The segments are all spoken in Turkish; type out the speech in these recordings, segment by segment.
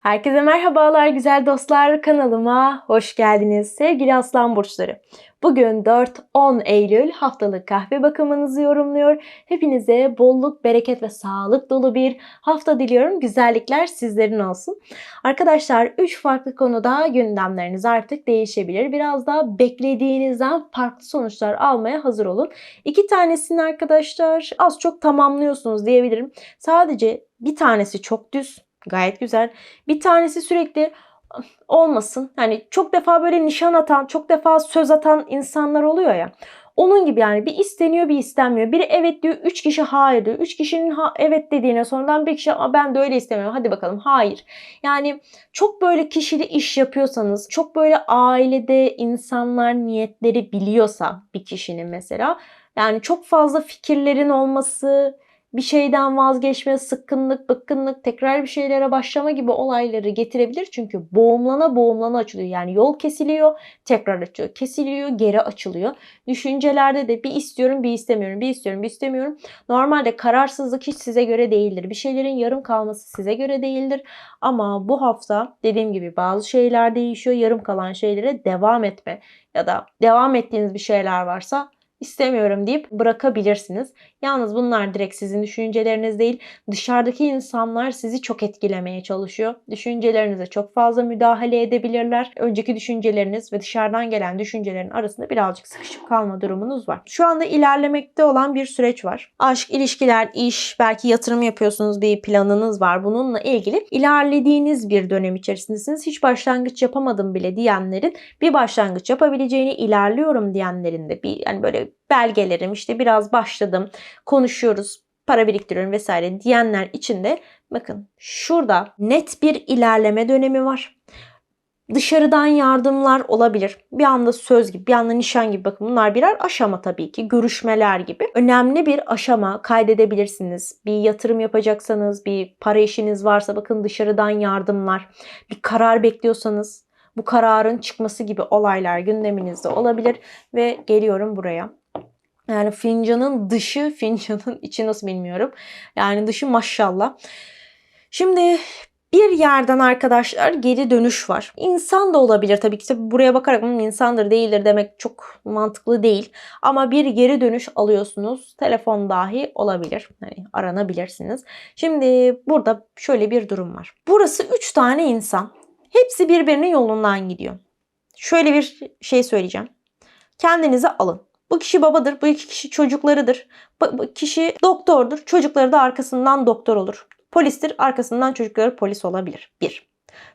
Herkese merhabalar güzel dostlar kanalıma hoş geldiniz sevgili aslan burçları. Bugün 4-10 Eylül haftalık kahve bakımınızı yorumluyor. Hepinize bolluk, bereket ve sağlık dolu bir hafta diliyorum. Güzellikler sizlerin olsun. Arkadaşlar 3 farklı konuda gündemleriniz artık değişebilir. Biraz daha beklediğinizden farklı sonuçlar almaya hazır olun. İki tanesini arkadaşlar az çok tamamlıyorsunuz diyebilirim. Sadece bir tanesi çok düz, Gayet güzel. Bir tanesi sürekli olmasın. Yani çok defa böyle nişan atan, çok defa söz atan insanlar oluyor ya. Onun gibi yani bir isteniyor bir istenmiyor. Biri evet diyor, üç kişi hayır diyor. Üç kişinin ha, evet dediğine sonradan bir kişi ben de öyle istemiyorum. Hadi bakalım hayır. Yani çok böyle kişili iş yapıyorsanız, çok böyle ailede insanlar niyetleri biliyorsa bir kişinin mesela yani çok fazla fikirlerin olması, bir şeyden vazgeçme, sıkkınlık, bıkkınlık, tekrar bir şeylere başlama gibi olayları getirebilir. Çünkü boğumlana boğumlana açılıyor. Yani yol kesiliyor, tekrar açılıyor, kesiliyor, geri açılıyor. Düşüncelerde de bir istiyorum, bir istemiyorum, bir istiyorum, bir istemiyorum. Normalde kararsızlık hiç size göre değildir. Bir şeylerin yarım kalması size göre değildir. Ama bu hafta dediğim gibi bazı şeyler değişiyor. Yarım kalan şeylere devam etme ya da devam ettiğiniz bir şeyler varsa istemiyorum deyip bırakabilirsiniz. Yalnız bunlar direkt sizin düşünceleriniz değil. Dışarıdaki insanlar sizi çok etkilemeye çalışıyor. Düşüncelerinize çok fazla müdahale edebilirler. Önceki düşünceleriniz ve dışarıdan gelen düşüncelerin arasında birazcık sıkışıp kalma durumunuz var. Şu anda ilerlemekte olan bir süreç var. Aşk, ilişkiler, iş, belki yatırım yapıyorsunuz bir planınız var. Bununla ilgili ilerlediğiniz bir dönem içerisindesiniz. Hiç başlangıç yapamadım bile diyenlerin bir başlangıç yapabileceğini ilerliyorum diyenlerin de bir yani böyle belgelerim işte biraz başladım konuşuyoruz para biriktiriyorum vesaire diyenler için de bakın şurada net bir ilerleme dönemi var. Dışarıdan yardımlar olabilir. Bir anda söz gibi, bir anda nişan gibi bakın bunlar birer aşama tabii ki. Görüşmeler gibi. Önemli bir aşama kaydedebilirsiniz. Bir yatırım yapacaksanız, bir para işiniz varsa bakın dışarıdan yardımlar. Bir karar bekliyorsanız bu kararın çıkması gibi olaylar gündeminizde olabilir ve geliyorum buraya. Yani fincanın dışı, fincanın içi nasıl bilmiyorum. Yani dışı maşallah. Şimdi bir yerden arkadaşlar geri dönüş var. İnsan da olabilir tabii ki. Tabii buraya bakarak Hı, insandır değildir demek çok mantıklı değil. Ama bir geri dönüş alıyorsunuz. Telefon dahi olabilir. Hani aranabilirsiniz. Şimdi burada şöyle bir durum var. Burası 3 tane insan. Hepsi birbirinin yolundan gidiyor. Şöyle bir şey söyleyeceğim. Kendinize alın. Bu kişi babadır, bu iki kişi çocuklarıdır. Bu kişi doktordur, çocukları da arkasından doktor olur. Polistir, arkasından çocukları polis olabilir. Bir.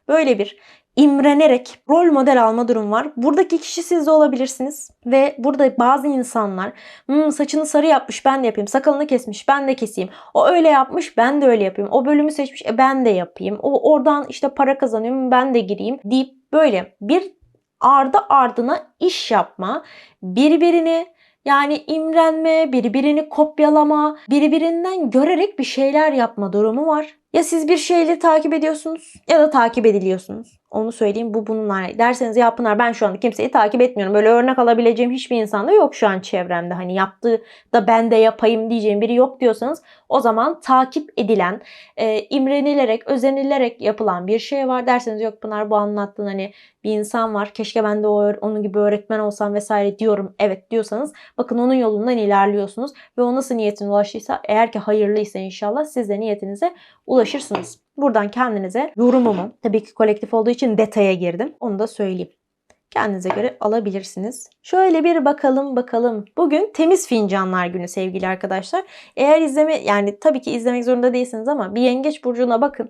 Böyle bir imrenerek rol model alma durum var. Buradaki kişi siz de olabilirsiniz. Ve burada bazı insanlar hmm, saçını sarı yapmış ben de yapayım. Sakalını kesmiş ben de keseyim. O öyle yapmış ben de öyle yapayım. O bölümü seçmiş e, ben de yapayım. O oradan işte para kazanıyorum ben de gireyim deyip böyle bir ardı ardına iş yapma, birbirini yani imrenme, birbirini kopyalama, birbirinden görerek bir şeyler yapma durumu var. Ya siz bir şeyleri takip ediyorsunuz ya da takip ediliyorsunuz. Onu söyleyeyim bu bunlar. Derseniz ya Pınar ben şu anda kimseyi takip etmiyorum. Böyle örnek alabileceğim hiçbir insan da yok şu an çevremde. Hani yaptığı da ben de yapayım diyeceğim biri yok diyorsanız o zaman takip edilen, e, imrenilerek, özenilerek yapılan bir şey var. Derseniz yok Pınar bu anlattığın hani bir insan var. Keşke ben de o, onun gibi öğretmen olsam vesaire diyorum. Evet diyorsanız bakın onun yolundan ilerliyorsunuz. Ve o nasıl niyetine ulaştıysa eğer ki hayırlıysa inşallah siz de niyetinize ulaşırsınız. Buradan kendinize yorumumu, tabii ki kolektif olduğu için detaya girdim. Onu da söyleyeyim. Kendinize göre alabilirsiniz. Şöyle bir bakalım bakalım. Bugün temiz fincanlar günü sevgili arkadaşlar. Eğer izleme yani tabii ki izlemek zorunda değilsiniz ama bir yengeç burcuna bakın.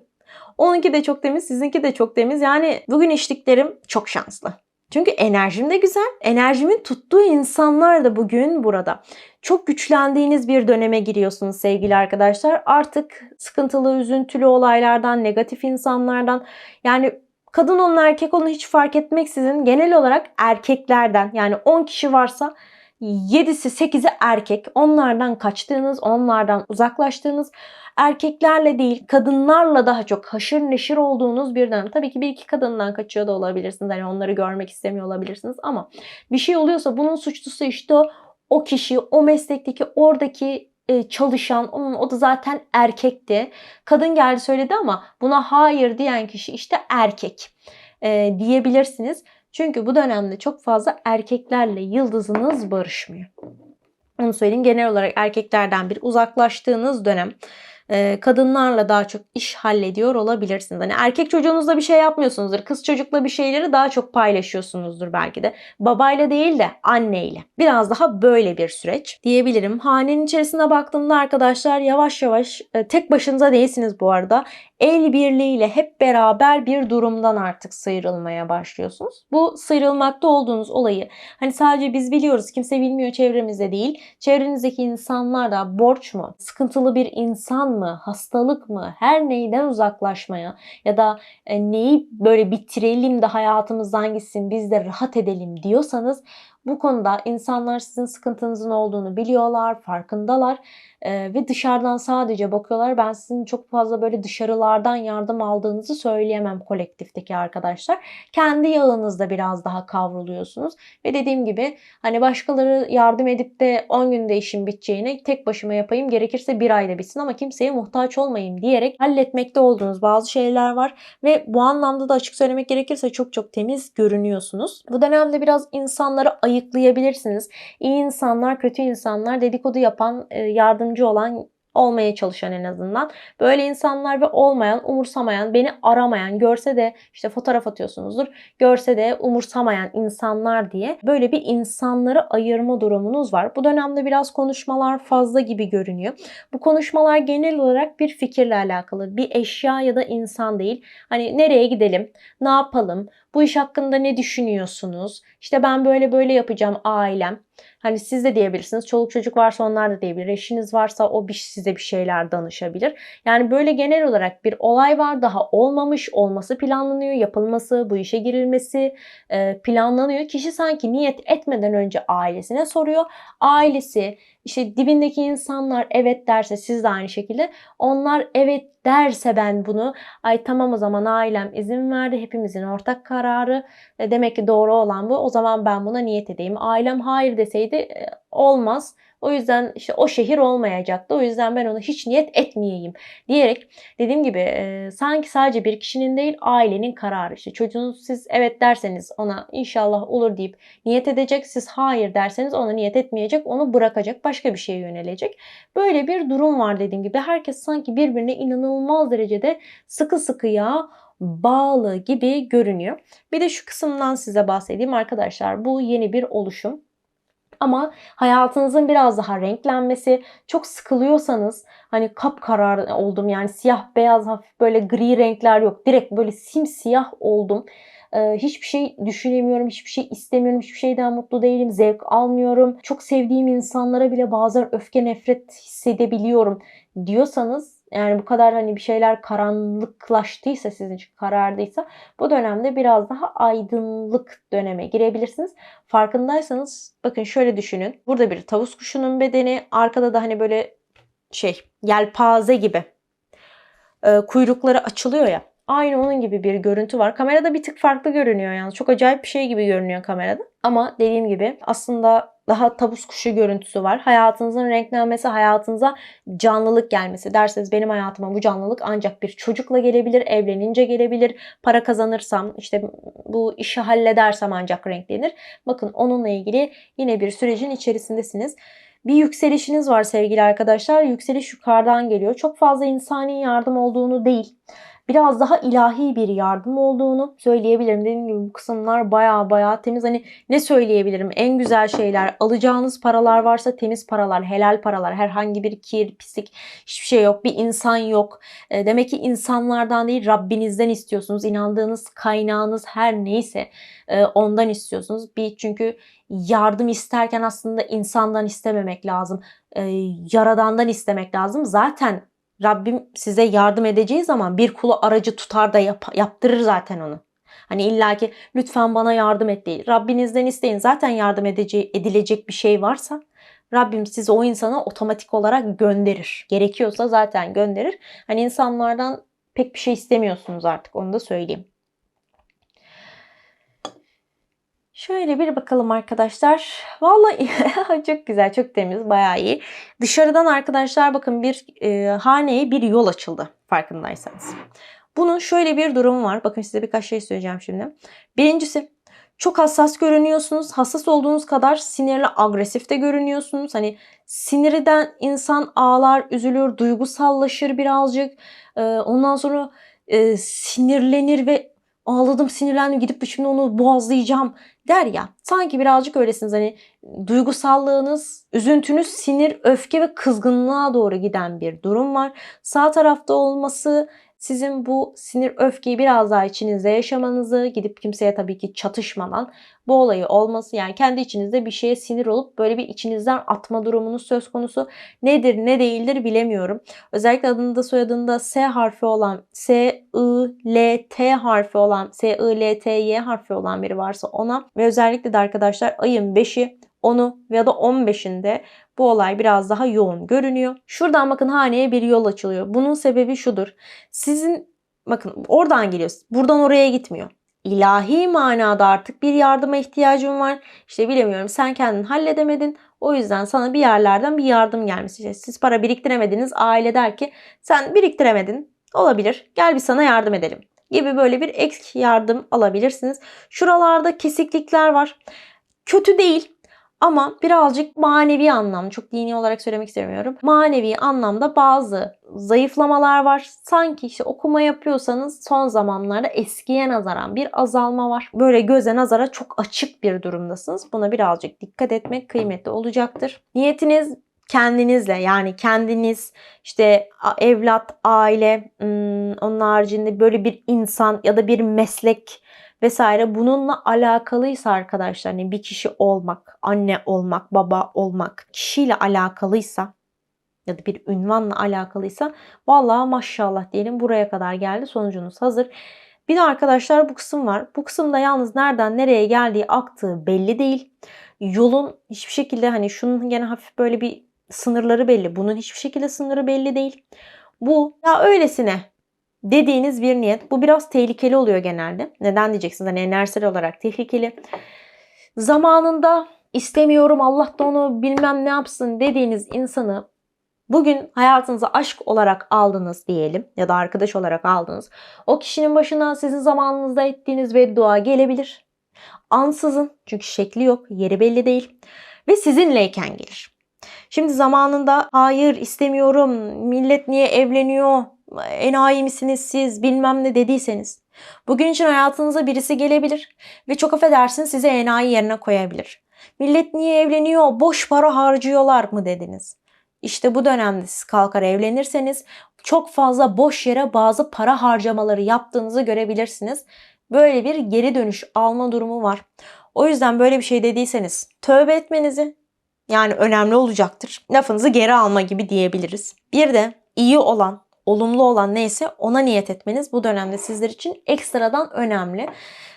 Onunki de çok temiz, sizinki de çok temiz. Yani bugün içtiklerim çok şanslı. Çünkü enerjim de güzel. Enerjimin tuttuğu insanlar da bugün burada. Çok güçlendiğiniz bir döneme giriyorsunuz sevgili arkadaşlar. Artık sıkıntılı, üzüntülü olaylardan, negatif insanlardan yani kadın olun erkek olun hiç fark etmeksizin genel olarak erkeklerden yani 10 kişi varsa 7'si 8'i erkek. Onlardan kaçtığınız, onlardan uzaklaştığınız, erkeklerle değil kadınlarla daha çok haşır neşir olduğunuz bir dönem. Tabii ki bir iki kadından kaçıyor da olabilirsiniz. Hani onları görmek istemiyor olabilirsiniz ama bir şey oluyorsa bunun suçlusu işte o, o kişi, o meslekteki oradaki e, çalışan, onun o da zaten erkekti. Kadın geldi söyledi ama buna hayır diyen kişi işte erkek e, diyebilirsiniz. Çünkü bu dönemde çok fazla erkeklerle yıldızınız barışmıyor. Onu söyleyeyim genel olarak erkeklerden bir uzaklaştığınız dönem e, kadınlarla daha çok iş hallediyor olabilirsiniz. Hani erkek çocuğunuzla bir şey yapmıyorsunuzdur. Kız çocukla bir şeyleri daha çok paylaşıyorsunuzdur belki de. Babayla değil de anneyle. Biraz daha böyle bir süreç diyebilirim. Hanenin içerisine baktığımda arkadaşlar yavaş yavaş e, tek başınıza değilsiniz bu arada. El birliğiyle hep beraber bir durumdan artık sıyrılmaya başlıyorsunuz. Bu sıyrılmakta olduğunuz olayı hani sadece biz biliyoruz kimse bilmiyor çevremizde değil. Çevrenizdeki insanlar da borç mu, sıkıntılı bir insan mı, hastalık mı, her neyden uzaklaşmaya ya da e, neyi böyle bitirelim de hayatımızdan gitsin biz de rahat edelim diyorsanız bu konuda insanlar sizin sıkıntınızın olduğunu biliyorlar, farkındalar ee, ve dışarıdan sadece bakıyorlar. Ben sizin çok fazla böyle dışarılardan yardım aldığınızı söyleyemem kolektifteki arkadaşlar. Kendi yağınızda biraz daha kavruluyorsunuz ve dediğim gibi hani başkaları yardım edip de 10 günde işin biteceğine tek başıma yapayım gerekirse bir ayda bitsin ama kimseye muhtaç olmayayım diyerek halletmekte olduğunuz bazı şeyler var ve bu anlamda da açık söylemek gerekirse çok çok temiz görünüyorsunuz. Bu dönemde biraz insanları ayıklayabilirsiniz. İyi insanlar, kötü insanlar, dedikodu yapan, e, yardımcı olan olmaya çalışan en azından. Böyle insanlar ve olmayan, umursamayan, beni aramayan, görse de işte fotoğraf atıyorsunuzdur. Görse de umursamayan insanlar diye böyle bir insanları ayırma durumunuz var. Bu dönemde biraz konuşmalar fazla gibi görünüyor. Bu konuşmalar genel olarak bir fikirle alakalı. Bir eşya ya da insan değil. Hani nereye gidelim? Ne yapalım? Bu iş hakkında ne düşünüyorsunuz? İşte ben böyle böyle yapacağım ailem. Hani siz de diyebilirsiniz. Çoluk çocuk varsa onlar da diyebilir. Eşiniz varsa o bir, size bir şeyler danışabilir. Yani böyle genel olarak bir olay var. Daha olmamış, olması planlanıyor. Yapılması, bu işe girilmesi e, planlanıyor. Kişi sanki niyet etmeden önce ailesine soruyor. Ailesi işte dibindeki insanlar evet derse siz de aynı şekilde onlar evet derse ben bunu ay tamam o zaman ailem izin verdi hepimizin ortak kararı e, demek ki doğru olan bu o zaman ben buna niyet edeyim. Ailem hayır deseydi e, olmaz o yüzden işte o şehir olmayacaktı. O yüzden ben ona hiç niyet etmeyeyim diyerek dediğim gibi e, sanki sadece bir kişinin değil ailenin kararı. İşte çocuğunuz siz evet derseniz ona inşallah olur deyip niyet edecek. Siz hayır derseniz ona niyet etmeyecek. Onu bırakacak. Başka bir şeye yönelecek. Böyle bir durum var dediğim gibi. Herkes sanki birbirine inanılmaz derecede sıkı sıkıya bağlı gibi görünüyor. Bir de şu kısımdan size bahsedeyim arkadaşlar. Bu yeni bir oluşum. Ama hayatınızın biraz daha renklenmesi, çok sıkılıyorsanız hani kapkarar oldum yani siyah beyaz hafif böyle gri renkler yok. Direkt böyle simsiyah oldum. Ee, hiçbir şey düşünemiyorum, hiçbir şey istemiyorum, hiçbir şeyden mutlu değilim, zevk almıyorum. Çok sevdiğim insanlara bile bazen öfke nefret hissedebiliyorum diyorsanız yani bu kadar hani bir şeyler karanlıklaştıysa sizin için karardıysa bu dönemde biraz daha aydınlık döneme girebilirsiniz. Farkındaysanız bakın şöyle düşünün. Burada bir tavus kuşunun bedeni arkada da hani böyle şey yelpaze gibi e, kuyrukları açılıyor ya. Aynı onun gibi bir görüntü var. Kamerada bir tık farklı görünüyor yani. Çok acayip bir şey gibi görünüyor kamerada. Ama dediğim gibi aslında daha tavus kuşu görüntüsü var. Hayatınızın renklenmesi, hayatınıza canlılık gelmesi. Derseniz benim hayatıma bu canlılık ancak bir çocukla gelebilir, evlenince gelebilir. Para kazanırsam, işte bu işi halledersem ancak renklenir. Bakın onunla ilgili yine bir sürecin içerisindesiniz. Bir yükselişiniz var sevgili arkadaşlar. Yükseliş yukarıdan geliyor. Çok fazla insani yardım olduğunu değil biraz daha ilahi bir yardım olduğunu söyleyebilirim. Dediğim gibi bu kısımlar baya baya temiz. Hani ne söyleyebilirim? En güzel şeyler alacağınız paralar varsa temiz paralar, helal paralar. Herhangi bir kir, pislik hiçbir şey yok. Bir insan yok. E, demek ki insanlardan değil Rabbinizden istiyorsunuz. İnandığınız kaynağınız her neyse e, ondan istiyorsunuz. Bir çünkü yardım isterken aslında insandan istememek lazım. E, yaradandan istemek lazım. Zaten Rabbim size yardım edeceği zaman bir kulu aracı tutar da yap, yaptırır zaten onu. Hani illaki lütfen bana yardım et değil. Rabbinizden isteyin. Zaten yardım edeceği, edilecek bir şey varsa Rabbim sizi o insana otomatik olarak gönderir. Gerekiyorsa zaten gönderir. Hani insanlardan pek bir şey istemiyorsunuz artık onu da söyleyeyim. Şöyle bir bakalım arkadaşlar. Vallahi çok güzel, çok temiz, bayağı iyi. Dışarıdan arkadaşlar bakın bir e, haneye bir yol açıldı farkındaysanız. Bunun şöyle bir durumu var. Bakın size birkaç şey söyleyeceğim şimdi. Birincisi çok hassas görünüyorsunuz. Hassas olduğunuz kadar sinirli, agresif de görünüyorsunuz. Hani sinirden insan ağlar, üzülür, duygusallaşır birazcık. Ee, ondan sonra e, sinirlenir ve ağladım, sinirlendim gidip şimdi onu boğazlayacağım der ya. Sanki birazcık öylesiniz. Hani duygusallığınız, üzüntünüz, sinir, öfke ve kızgınlığa doğru giden bir durum var. Sağ tarafta olması sizin bu sinir öfkeyi biraz daha içinizde yaşamanızı, gidip kimseye tabii ki çatışmadan bu olayı olması yani kendi içinizde bir şeye sinir olup böyle bir içinizden atma durumunuz söz konusu. Nedir ne değildir bilemiyorum. Özellikle adında soyadında S harfi olan S, I, L, T harfi olan S, I, L, T, Y harfi olan biri varsa ona ve özellikle de arkadaşlar ayın 5'i 10'u ya da 15'inde bu olay biraz daha yoğun görünüyor. Şuradan bakın haneye bir yol açılıyor. Bunun sebebi şudur. Sizin bakın oradan geliyoruz. Buradan oraya gitmiyor. İlahi manada artık bir yardıma ihtiyacım var. İşte bilemiyorum sen kendin halledemedin. O yüzden sana bir yerlerden bir yardım gelmesi. İşte siz para biriktiremediniz. Aile der ki sen biriktiremedin. Olabilir. Gel bir sana yardım edelim gibi böyle bir ek yardım alabilirsiniz. Şuralarda kesiklikler var. Kötü değil ama birazcık manevi anlamda, çok dini olarak söylemek istemiyorum. Manevi anlamda bazı zayıflamalar var. Sanki işte okuma yapıyorsanız son zamanlarda eskiye nazaran bir azalma var. Böyle göze nazara çok açık bir durumdasınız. Buna birazcık dikkat etmek kıymetli olacaktır. Niyetiniz kendinizle yani kendiniz işte evlat, aile, onun haricinde böyle bir insan ya da bir meslek vesaire bununla alakalıysa arkadaşlar hani bir kişi olmak, anne olmak, baba olmak kişiyle alakalıysa ya da bir ünvanla alakalıysa vallahi maşallah diyelim buraya kadar geldi sonucunuz hazır. Bir de arkadaşlar bu kısım var. Bu kısımda yalnız nereden nereye geldiği aktığı belli değil. Yolun hiçbir şekilde hani şunun gene hafif böyle bir sınırları belli. Bunun hiçbir şekilde sınırı belli değil. Bu ya öylesine dediğiniz bir niyet. Bu biraz tehlikeli oluyor genelde. Neden diyeceksiniz? Hani enerjisel olarak tehlikeli. Zamanında istemiyorum Allah da onu bilmem ne yapsın dediğiniz insanı bugün hayatınıza aşk olarak aldınız diyelim ya da arkadaş olarak aldınız. O kişinin başına sizin zamanınızda ettiğiniz beddua gelebilir. Ansızın çünkü şekli yok, yeri belli değil ve sizinleyken gelir. Şimdi zamanında hayır istemiyorum, millet niye evleniyor, enayi misiniz siz bilmem ne dediyseniz bugün için hayatınıza birisi gelebilir ve çok affedersiniz size enayi yerine koyabilir. Millet niye evleniyor? Boş para harcıyorlar mı dediniz. İşte bu dönemde siz kalkar evlenirseniz çok fazla boş yere bazı para harcamaları yaptığınızı görebilirsiniz. Böyle bir geri dönüş alma durumu var. O yüzden böyle bir şey dediyseniz tövbe etmenizi yani önemli olacaktır. Lafınızı geri alma gibi diyebiliriz. Bir de iyi olan olumlu olan neyse ona niyet etmeniz bu dönemde sizler için ekstradan önemli.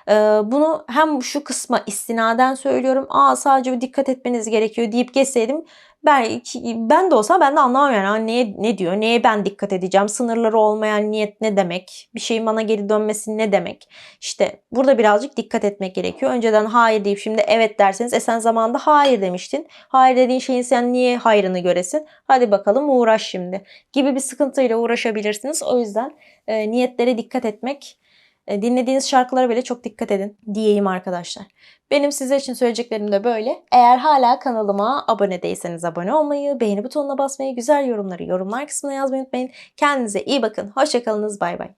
Ee, bunu hem şu kısma istinaden söylüyorum. Aa sadece dikkat etmeniz gerekiyor deyip geçseydim ben, ben de olsa ben de anlamam yani neye, ne diyor, neye ben dikkat edeceğim, sınırları olmayan niyet ne demek, bir şeyin bana geri dönmesi ne demek. İşte burada birazcık dikkat etmek gerekiyor. Önceden hayır deyip şimdi evet derseniz e sen zamanında hayır demiştin. Hayır dediğin şeyin sen niye hayrını göresin? Hadi bakalım uğraş şimdi gibi bir sıkıntıyla uğraşabilirsiniz. O yüzden e, niyetlere dikkat etmek dinlediğiniz şarkılara bile çok dikkat edin diyeyim arkadaşlar. Benim sizler için söyleyeceklerim de böyle. Eğer hala kanalıma abone değilseniz abone olmayı, beğeni butonuna basmayı, güzel yorumları yorumlar kısmına yazmayı unutmayın. Kendinize iyi bakın. Hoşçakalınız. Bay bay.